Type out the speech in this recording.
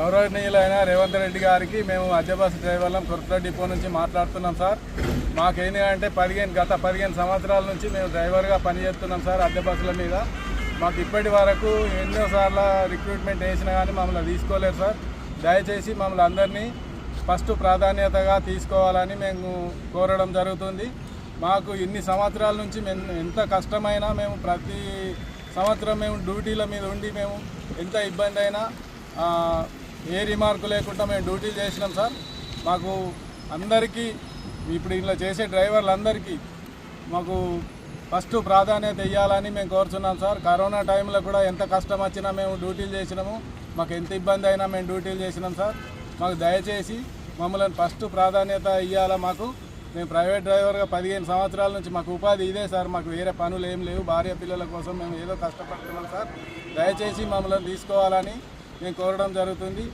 గౌరవనీయులైన రేవంత్ రెడ్డి గారికి మేము అద్దె బస్సు డ్రైవర్లం కొరత డిపో నుంచి మాట్లాడుతున్నాం సార్. మాకేంటి అంటే పదిహేను గత పదిహేను సంవత్సరాల నుంచి మేము డ్రైవర్గా పనిచేస్తున్నాం సార్ అద్దె బస్సుల మీద. మాకు ఇప్పటి వరకు ఎన్నోసార్లు రిక్రూట్మెంట్ వేసినా కానీ మమ్మల్ని తీసుకోలేరు సార్. దయచేసి మమ్మల్ని అందరినీ ఫస్ట్ ప్రాధాన్యతగా తీసుకోవాలని మేము కోరడం జరుగుతుంది. మాకు ఇన్ని సంవత్సరాల నుంచి మేము ఎంత కష్టమైనా మేము ప్రతి సంవత్సరం మేము డ్యూటీల మీద ఉండి మేము ఎంత ఇబ్బంది అయినా ఏ రిమార్కు లేకుండా మేము డ్యూటీలు చేసినాం సార్. మాకు అందరికీ ఇప్పుడు ఇలా చేసే డ్రైవర్లందరికీ మాకు ఫస్ట్ ప్రాధాన్యత ఇవ్వాలని మేము కోరుచున్నాం సార్. కరోనా టైంలో కూడా ఎంత కష్టం వచ్చినా మేము డ్యూటీలు చేసినాము. మాకు ఎంత ఇబ్బంది అయినా మేము డ్యూటీలు చేసినాం సార్. మాకు దయచేసి మమ్మల్ని ఫస్ట్ ప్రాధాన్యత ఇవ్వాలా మాకు. మేము ప్రైవేట్ డ్రైవర్గా పదిహేను సంవత్సరాల నుంచి మాకు ఉపాధి ఇదే సార్. మాకు వేరే పనులు ఏం లేవు. భార్య పిల్లల కోసం మేము ఏదో కష్టపడుతున్నాం సార్. దయచేసి మమ్మల్ని తీసుకోవాలని మేము కోరడం జరుగుతుంది.